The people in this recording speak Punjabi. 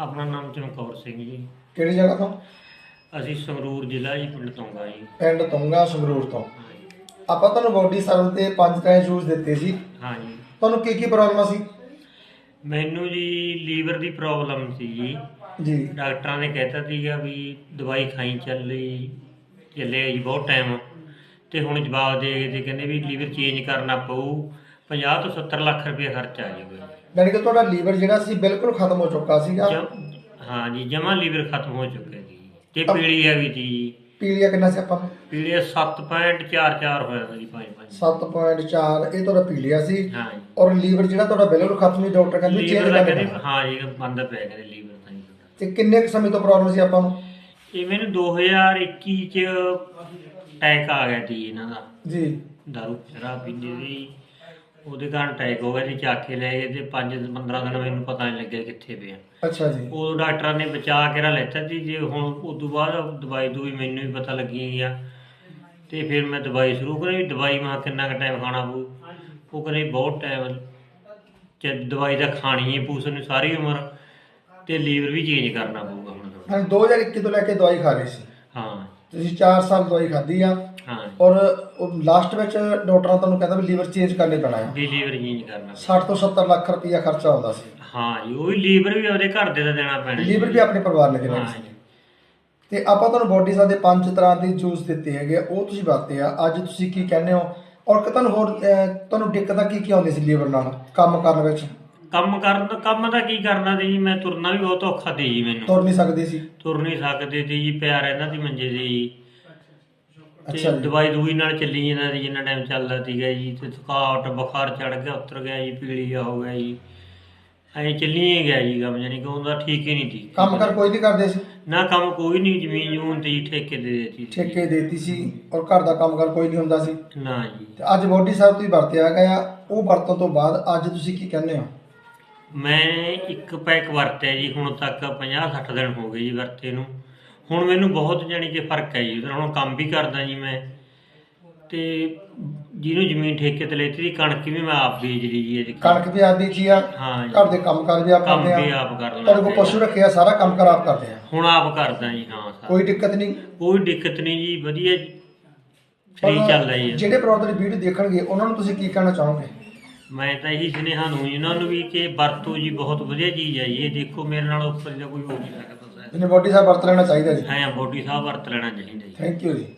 ਆਪਣਾ ਨਾਮ ਚਮਕੌਰ ਸਿੰਘ ਜੀ। ਕਿਹੜੀ ਜਗ੍ਹਾ ਤੋਂ? ਅਸੀਂ ਸੰਗਰੂਰ ਜ਼ਿਲ੍ਹਾ ਜੀ ਪਿੰਡ ਤੋਂਗਾ ਜੀ। ਪਿੰਡ ਤੁੰਗਾ ਸੰਗਰੂਰ ਤੋਂ। ਆਪਾਂ ਤੁਹਾਨੂੰ ਬੋਡੀ ਸਰਵ ਤੇ ਪੰਜ ਤਰ੍ਹਾਂ ਜੂਸ ਦਿੱਤੇ ਸੀ। ਹਾਂਜੀ। ਤੁਹਾਨੂੰ ਕੀ ਕੀ ਪ੍ਰੋਬਲਮ ਸੀ? ਮੈਨੂੰ ਜੀ ਲੀਵਰ ਦੀ ਪ੍ਰੋਬਲਮ ਸੀ ਜੀ। ਜੀ। ਡਾਕਟਰਾਂ ਨੇ ਕਹਿਤਾ ਸੀਗਾ ਵੀ ਦਵਾਈ ਖਾਈ ਚੱਲੀ ਚੱਲੇ ਜੀ ਬਹੁਤ ਟਾਈਮ ਤੇ ਹੁਣ ਜਵਾਬ ਦੇ ਗਏ ਤੇ ਕਹਿੰਦੇ ਵੀ ਲੀਵਰ ਚੇਂਜ ਕਰਨਾ ਪਊ। 50 ਤੋਂ 70 ਲੱਖ ਰੁਪਏ ਖਰਚ ਆ ਜਾਊਗਾ ਯਾਨੀ ਕਿ ਤੁਹਾਡਾ ਲੀਵਰ ਜਿਹੜਾ ਸੀ ਬਿਲਕੁਲ ਖਤਮ ਹੋ ਚੁੱਕਾ ਸੀਗਾ। ਜਮ- ਹਾਂ ਜੀ ਜਮਾ ਲੀਵਰ ਖਤਮ ਹੋ ਚੁੱਕਿਆ ਜੀ। ਤੇ ਪੀਲੀ ਗਈ ਸੀ ਜੀ। ਪੀਲੀਆ ਕਿੰਨਾ ਸੀ ਆਪਾਂ ਪੀਲੀ 7.44 ਹੋਇਆ ਸੀ ਪੰਜ ਪੰਜ। 7.4 ਇਹ ਤੁਹਾਡਾ ਪੀਲੀਆ ਸੀ। ਹਾਂ ਜੀ। ਔਰ ਲੀਵਰ ਜਿਹੜਾ ਤੁਹਾਡਾ ਬਿਲਕੁਲ ਖਤਮ ਨਹੀਂ ਡਾਕਟਰ ਕਹਿੰਦੇ ਚੇਂਜ ਦਾ ਕਰਨਾ ਕਹਿੰਦੇ ਹਾਂ ਜੀ ਬੰਦ ਪੈ ਗਿਆ ਲੀਵਰ ਤਾਂ ਜੀ। ਤੁਹਾਡਾ। ਤੇ ਕਿੰਨੇ ਕੁ ਸਮੇਂ ਤੋਂ ਪ੍ਰੋਬਲਮ ਸੀ ਆਪਾਂ ਨੂੰ? ਇਹ ਮੈਨੂੰ 2021 ਚ ਅਟੈਕ ਆ ਗਿਆ ਸੀ ਇਹਨਾਂ ਦਾ। ਜੀ। ਦਾਰੂ ਸ਼ਰਾਬ ਪੀਂਦੇ ਸੀ। ਉਹਦੇ ਕਾਰਨ ਅਟੈਕ ਹੋ ਗਿਆ ਸੀ ਚੱਕ ਕੇ ਲੈ ਗਏ ਤੇ 5 15 ਦਿਨ ਮੈਨੂੰ ਪਤਾ ਨਹੀਂ ਲੱਗਿਆ ਕਿੱਥੇ ਪਿਆ। ਅੱਛਾ ਜੀ। ਉਹ ਡਾਕਟਰਾਂ ਨੇ ਬਚਾ ਕੇ ਰਾ ਲੈਤਾ ਸੀ ਜੇ ਹੁਣ ਉਸ ਤੋਂ ਬਾਅਦ ਦਵਾਈ ਦੂਈ ਮੈਨੂੰ ਵੀ ਪਤਾ ਲੱਗੀ ਆ। ਤੇ ਫਿਰ ਮੈਂ ਦਵਾਈ ਸ਼ੁਰੂ ਕਰੀ ਦਵਾਈ ਮਾ ਕਿੰਨਾ ਕੁ ਟਾਈਮ ਖਾਣਾ ਪਊ। ਉਹ ਕਹਿੰਦੇ ਬਹੁਤ ਟਾਈਮ ਚ ਦਵਾਈ ਤਾਂ ਖਾਣੀ ਹੈ ਪੂਸ ਨੂੰ ਸਾਰੀ ਉਮਰ। ਤੇ ਲੀਵਰ ਵੀ ਚੇਂਜ ਕਰਨਾ ਪਊਗਾ ਹੁਣ ਤੁਹਾਡਾ। ਹਾਂ 2021 ਤੋਂ ਲੈ ਕੇ ਦਵਾਈ ਖਾ ਰਹੇ ਸੀ। ਹਾਂ। ਤੁਸੀਂ 4 ਸਾਲ ਦਵਾਈ ਖਾਧੀ ਆ। ਔਰ ਲਾਸਟ ਵਿੱਚ ਡਾਕਟਰਾਂ ਤੁਹਾਨੂੰ ਕਹਿੰਦਾ ਵੀ ਲੀਵਰ ਚੇਂਜ ਕਰਨੇ ਪੈਣਾ ਆ ਵੀ ਲੀਵਰ ਚੇਂਜ ਕਰਨਾ। 60 ਤੋਂ 70 ਲੱਖ ਰੁਪਈਆ ਖਰਚਾ ਆਉਂਦਾ ਸੀ। ਹਾਂ ਜੀ ਉਹ ਵੀ ਲੀਵਰ ਵੀ ਉਹਦੇ ਘਰ ਦੇ ਦਾ ਦੇਣਾ ਪੈਣਾ ਜੀ। ਲੀਵਰ ਵੀ ਆਪਣੇ ਪਰਿਵਾਰ ਨੇ ਦੇਣਾ ਹਾਂ ਸੀ ਜੀ। ਤੇ ਆਪਾਂ ਤੁਹਾਨੂੰ ਬੋਡੀ ਦੇ ਪੰਜ ਤਰ੍ਹਾਂ ਦੇ ਜੂਸ ਦਿੱਤੇ ਹੈਗੇ ਆ, ਉਹ ਤੁਸੀਂ ਵਰਤੇ ਆ। ਅੱਜ ਤੁਸੀਂ ਕੀ ਕਹਿੰਦੇ ਹੋ? ਔਰ ਕਿ ਤੁਹਾਨੂੰ ਹੋਰ ਅਹ, ਤੁਹਾਨੂੰ ਦਿੱਕਤਾਂ ਕੀ ਕੀ ਆਉਂਦੀ ਸੀ ਲੀਵਰ ਨਾਲ ਕੰਮ ਕਰਨ ਵਿੱਚ? ਕੰਮ ਕਰਨ ਦਾ ਕੰਮ ਤਾਂ ਕੀ ਕਰਨਾ ਸੀ ਜੀ? ਮੈਂ ਤੁਰਨਾ ਵੀ ਬਹੁਤ ਔਖਾ ਸੀ ਜੀ ਮੈਨੂੰ। ਤੁਰ ਨਹੀਂ ਸਕਦੇ ਸੀ। ਤੁਰ ਨਹੀਂ ਸਕਦੇ ਸੀ ਜੀ ਪਿਆ ਰਹਿੰਦਾ ਸੀ ਮੰਜੇ ਤੇ ਜੀ। ਅੱਛਾ ਤੇ ਜੀ। ਦਵਾਈ ਦੂਈ ਨਾਲ ਚੱਲੀ ਜਾਂਦਾ ਸੀ ਜਿੰਨਾ ਟਾਈਮ ਚੱਲਦਾ ਸੀਗਾ ਜੀ ਤੇ ਥਕਾਵਟ ਬੁਖਾਰ ਚੜ ਗਿਆ ਉਤਰ ਗਿਆ ਜੀ ਪੀਲੀਆ ਹੋ ਗਿਆ ਜੀ। ਐਂ ਚੱਲੀ ਹੀ ਗਿਆ ਜੀ ਕੰਮ ਜਾਨੀ ਕਿ ਉਹਦਾ ਠੀਕ ਹੀ ਨਹੀਂ ਸੀ। ਕੰਮ ਕਰ ਕੋਈ ਨਹੀਂ ਕਰਦੇ ਸੀ? ਨਾ ਕੰਮ ਕੋਈ ਨਹੀਂ ਜ਼ਮੀਨ ਜੂਨ ਤੇ ਜੀ ਠੇਕੇ ਦੇ ਦਿੱਤੀ ਸੀ। ਠੇਕੇ ਦੇਤੀ ਸੀ ਔਰ ਘਰ ਦਾ ਕੰਮ ਕਰ ਕੋਈ ਨਹੀਂ ਹੁੰਦਾ ਸੀ। ਨਾ ਜੀ। ਤੇ ਅੱਜ ਬੋਡੀ ਸਾਹਿਬ ਤੁਸੀਂ ਵਰਤਿਆ ਹੈਗਾ ਆ ਉਹ ਵਰਤੋਂ ਤੋਂ ਬਾਅਦ ਅੱਜ ਤੁਸੀਂ ਕੀ ਕਹਿੰਦੇ ਹੋ? ਮੈਂ ਇੱਕ ਪੈਕ ਵਰਤਿਆ ਜੀ ਹੁਣ ਤੱਕ 50 60 ਦਿਨ ਹੋ ਗਏ ਜੀ ਵਰਤੇ ਨੂੰ। ਹੁਣ ਮੈਨੂੰ ਬਹੁਤ ਜਾਣੀ ਕਿ ਫ਼ਰਕ ਹੈ ਜੀ ਉਹਦੇ ਨਾਲ ਹੁਣ ਕੰਮ ਵੀ ਕਰਦਾ ਜੀ ਮੈਂ। ਤੇ ਜਿਹਨੂੰ ਜ਼ਮੀਨ ਠੇਕੇ ਤੇ ਲੈਤੀ ਦੀ ਕਣਕ ਵੀ ਮੈਂ ਆਪ ਬੀਜ ਲਈ ਜੀ ਇਹਦੀ ਕਣਕ ਵੀ ਆਦੀ ਜੀ ਆ ਹਾਂ ਜੀ। ਘਰ ਦੇ ਕੰਮ ਕਰ ਵੀ ਆਪ ਕੰਮ ਕਰਦੇ ਵੀ ਆ ਆਪ ਕਰ ਤੁਹਾਡੇ ਕੋਲ ਲੈਂਦੇ ਪਸ਼ੂ ਰੱਖਿਆ ਸਾਰਾ ਕੰਮ ਕਰ ਆਪ ਕਰਦੇ ਆ। ਹੁਣ ਆਪ ਕਰਦਾ ਜੀ ਹਾਂ ਸਾਰਾ। ਕੋਈ ਦਿੱਕਤ ਨਹੀਂ। ਕੋਈ ਦਿੱਕਤ ਨਹੀਂ ਜੀ ਵਧੀਆ ਸਹੀ ਪਰ ਚੱਲ ਰਹੀ ਹੈ ਜਿਹੜੇ ਪ੍ਰੋਡਕਟ ਦੀ ਵੀਡੀਓ ਦੇਖਣਗੇ ਉਹਨਾਂ ਨੂੰ ਤੁਸੀਂ ਕੀ ਕਹਿਣਾ ਚਾਹੋਗੇ? ਮੈਂ ਤਾਂ ਇਹੀ ਸੁਨੇਹਾ ਨੂੰ ਇਹਨਾਂ ਨੂੰ ਵੀ ਕਿ ਵਰਤੋ ਜੀ ਬਹੁਤ ਵਧੀਆ ਚੀਜ਼ ਹੈ ਜੀ। ਇਹ ਦੇਖੋ ਮੇਰੇ ਨਾਲ ਉੱਪਰ ਦਾ ਕੋਈ ਹੋ ਨਹੀਂ ਸਕਦਾ ਜਿਹਨੇ ਬੋਡੀ ਸਾਹਿਬ ਵਰਤ ਲੈਣਾ ਚਾਹੀਦਾ ਜੀ। ਹੈ ਬੋਡੀ ਸਾਹਿਬ ਵਰਤ ਲੈਣਾ ਚਾਹੀਦਾ ਜੀ। ਥੈਂਕ ਯੂ ਜੀ।